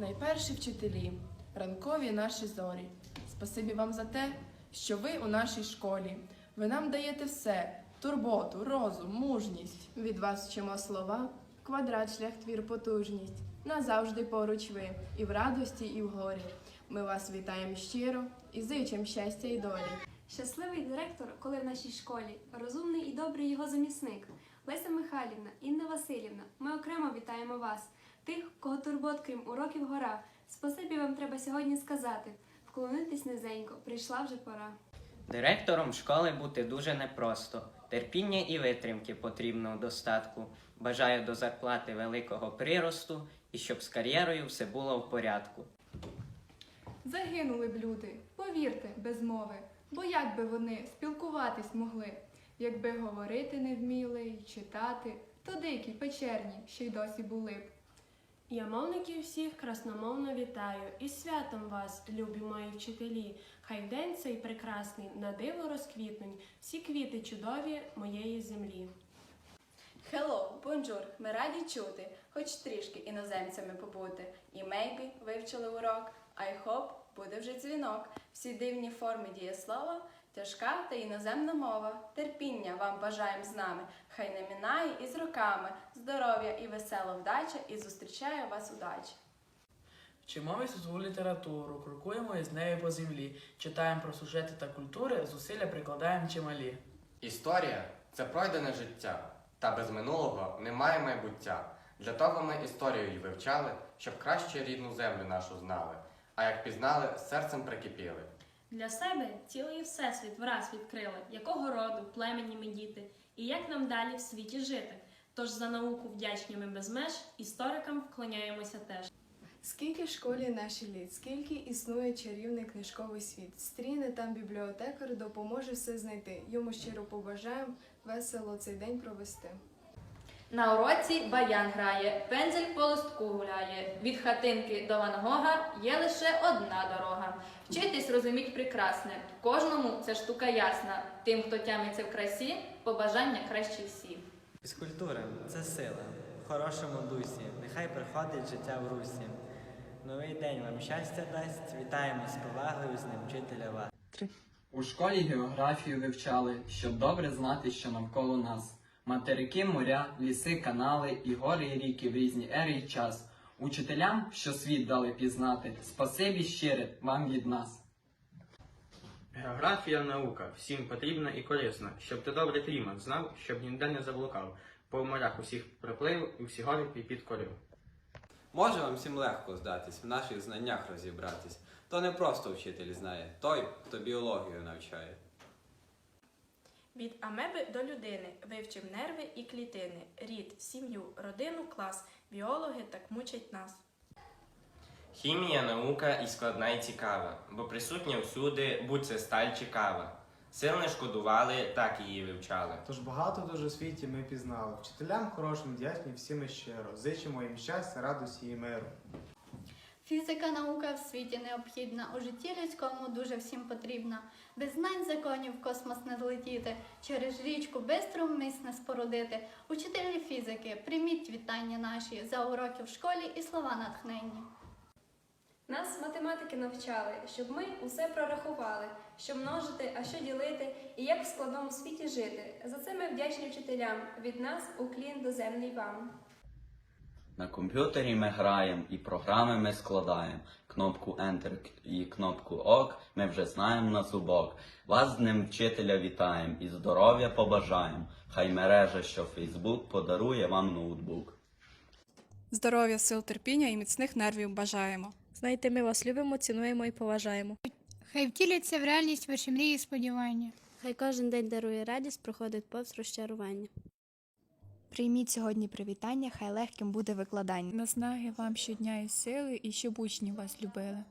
найперші вчителі, ранкові наші зорі. Спасибі вам за те, що ви у нашій школі. Ви нам даєте все турботу, розум, мужність. Від вас вчимо слова, квадрат, шлях, твір, потужність. Назавжди поруч ви, і в радості, і в горі. Ми вас вітаємо щиро і зичим щастя і долі. Щасливий директор, коли в нашій школі, розумний і добрий його замісник. Леся Михайлівна, Інна Васильівна, ми окремо вітаємо вас, тих, кого турбот, крім уроків, гора. Спасибі вам треба сьогодні сказати. Вклонитись низенько, прийшла вже пора. Директором школи бути дуже непросто. Терпіння і витримки потрібно в достатку. Бажаю до зарплати великого приросту і щоб з кар'єрою все було в порядку. Загинули б люди, повірте, без мови, бо як би вони спілкуватись могли, якби говорити не вміли й читати, то дикі, печерні, ще й досі були б. Я мовників всіх красномовно вітаю і святом вас, любі мої вчителі. Хай день цей прекрасний на диво розквітнуть всі квіти чудові моєї землі. Hello, бонжур, ми раді чути, хоч трішки іноземцями побути. І maybe вивчили урок, I hope буде вже дзвінок. Всі дивні форми дієслова, тяжка та іноземна мова. Терпіння вам бажаєм з нами. Хай не минає із роками. Здоров'я і весела вдача, і зустрічає вас удача. Вчимо висоту літературу, крокуємо із нею по землі, читаємо про сюжети та культури, зусилля прикладаємо чималі. Історія це пройдене життя, та без минулого немає майбуття. Для того ми історію й вивчали, щоб краще рідну землю нашу знали. А як пізнали, серцем прикипіли. Для себе цілий всесвіт враз відкрили, якого роду, племені ми діти, і як нам далі в світі жити. Тож за науку вдячні ми без меж, історикам вклоняємося теж. Скільки в школі наші літ, скільки існує чарівний книжковий світ. Стріне там бібліотекар допоможе все знайти. Йому щиро побажаємо весело цей день провести. На уроці баян грає, пензель по листку гуляє. Від хатинки до Ван Гога є лише одна дорога. Вчитись розуміть прекрасне. Кожному ця штука ясна. Тим, хто тямиться в красі, побажання краще всі. Фізкультура це сила. В хорошому дусі. Нехай приходить життя в русі. Новий день вам щастя дасть. Вітаємо з повагою з ним вчителя вас. У школі географію вивчали, щоб добре знати, що навколо нас. Материки, моря, ліси, канали і гори і ріки в різні ери й час. Учителям, що світ дали пізнати, спасибі щире вам від нас. Географія наука всім потрібна і корисна, щоб ти добре клімат знав, щоб ніде не заблукав. По морях усіх приплив і всі гори підкорив. Може вам всім легко здатись, в наших знаннях розібратись. То не просто вчитель знає, той, хто біологію навчає. Від амеби до людини вивчив нерви і клітини, рід, сім'ю, родину, клас. Біологи так мучать нас. Хімія наука і складна і цікава, бо присутня всюди, будь це сталь чи кава. Сил не шкодували, так її вивчали. Тож багато дуже у світі ми пізнали. Вчителям хорошим вдячні всі ми щиро. Зичимо їм щастя, радості і миру. Фізика наука в світі необхідна, у житті людському дуже всім потрібна. Без знань законів в космос не злетіти, через річку бистру мис не спорудити. Учителі фізики, прийміть вітання наші за уроки в школі і слова натхненні. Нас математики навчали, щоб ми усе прорахували, що множити, а що ділити, і як в складному світі жити. За це ми вдячні вчителям. Від нас уклін доземний вам. На комп'ютері ми граємо і програми ми складаємо. Кнопку Enter і кнопку ОК ми вже знаємо на зубок. Вас з ним вчителя вітаємо і здоров'я побажаємо. Хай мережа, що Фейсбук подарує вам ноутбук. Здоров'я, сил терпіння і міцних нервів бажаємо. Знаєте, ми вас любимо, цінуємо і поважаємо. Хай втіляться в реальність ваші мрії і сподівання. Хай кожен день дарує радість, проходить повз розчарування. Прийміть сьогодні привітання, хай легким буде викладання. Наснаги вам щодня і сили, і щоб учні вас любили.